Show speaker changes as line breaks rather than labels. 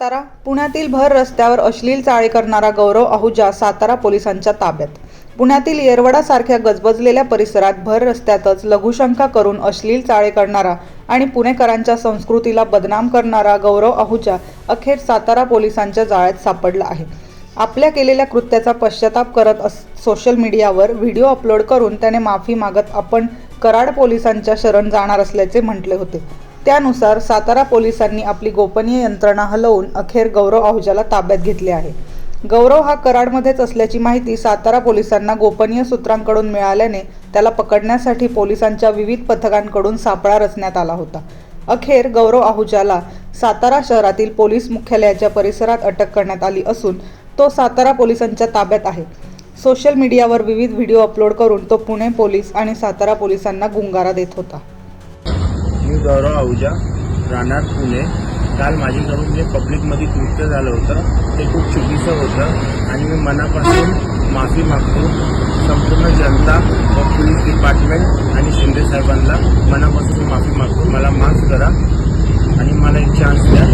सातारा पुण्यातील भर रस्त्यावर अश्लील चाळे करणारा गौरव आहुजा सातारा पोलिसांच्या ताब्यात. पुण्यातील येरवडासारख्या गजबजलेल्या परिसरात भर रस्त्यातच लघुशंका करून अश्लील चाळे करणारा आणि पुणेकरांच्या संस्कृतीला बदनाम करणारा गौरव आहुजा अखेर सातारा पोलिसांच्या जाळ्यात सापडला आहे. आपल्या केलेल्या कृत्याचा पश्चाताप करत अस सोशल मीडियावर व्हिडिओ अपलोड करून त्याने माफी मागत आपण कराड पोलिसांच्या शरण जाणार असल्याचे म्हटले होते. त्यानुसार सातारा पोलिसांनी आपली गोपनीय यंत्रणा हलवून अखेर गौरव आहुजाला ताब्यात घेतले आहे. गौरव हा कराडमध्येच असल्याची माहिती सातारा पोलिसांना गोपनीय सूत्रांकडून मिळाल्याने त्याला पकडण्यासाठी पोलिसांच्या विविध पथकांकडून सापळा रचण्यात आला होता. अखेर गौरव आहुजाला सातारा शहरातील पोलीस मुख्यालयाच्या परिसरात अटक करण्यात आली असून तो सातारा पोलिसांच्या ताब्यात आहे. सोशल मीडियावर विविध व्हिडिओ अपलोड करून तो पुणे पोलीस आणि सातारा पोलिसांना गुंगारा देत होता.
मी गौरव आहुजा राहणार पुणे. काल माझ्याकडून जे पब्लिकमध्ये कृत्य झालं होतं ते खूप चुकीचं होतं आणि मी मनापासून माफी मागतो. संपूर्ण जनता व पोलीस डिपार्टमेंट आणि शिंदे साहेबांना मनापासून माफी मागतो. मला माफ करा आणि मला एक चान्स द्या.